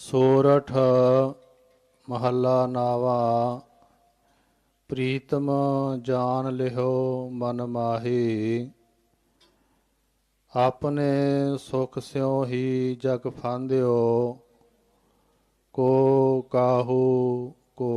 ਸੋਰਠ ਮਹੱਲਾ ਨਾਵਾ, ਪ੍ਰੀਤਮ ਜਾਨ ਲਿਓ ਮਨ ਮਾਹੀ। ਆਪਣੇ ਸੁਖ ਸਿਉ ਹੀ ਜਗ ਫਾਂਦਿਓ, ਕੋ ਕਾਹੂ ਕੋ